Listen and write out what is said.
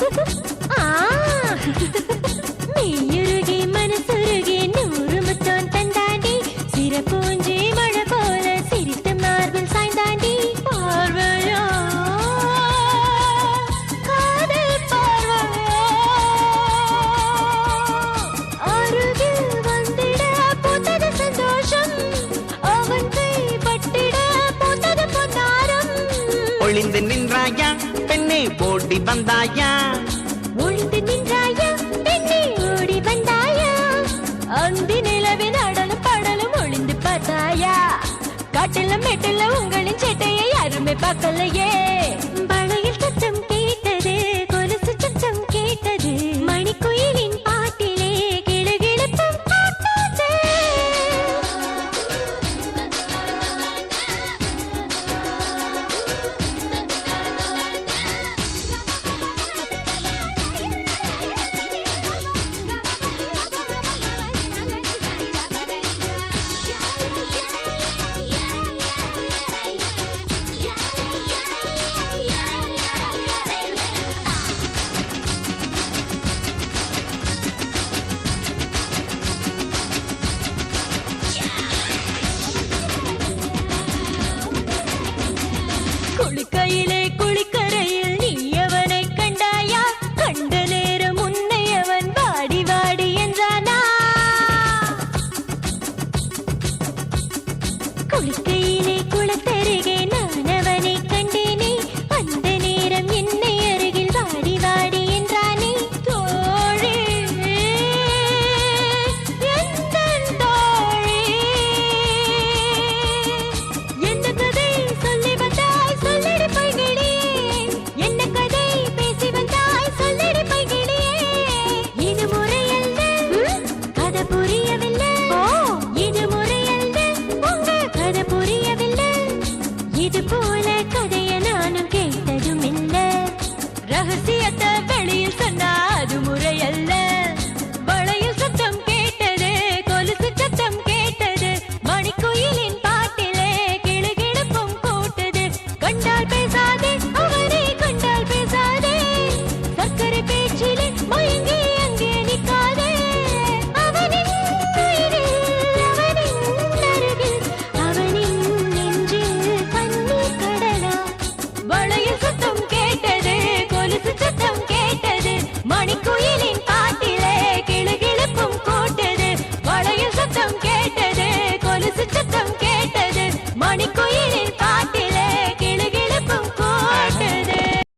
よし! ஓடி வந்தாயா? ஒளிந்து நின்றாயா? பெண்ணே ஓடி வந்தாயா? அந்தி நிலவின் அடலும் படலும் ஒளிந்து பார்த்தாயா? காட்டில மேட்டில உங்களின் சேட்டையை யாருமே பார்க்கலையே.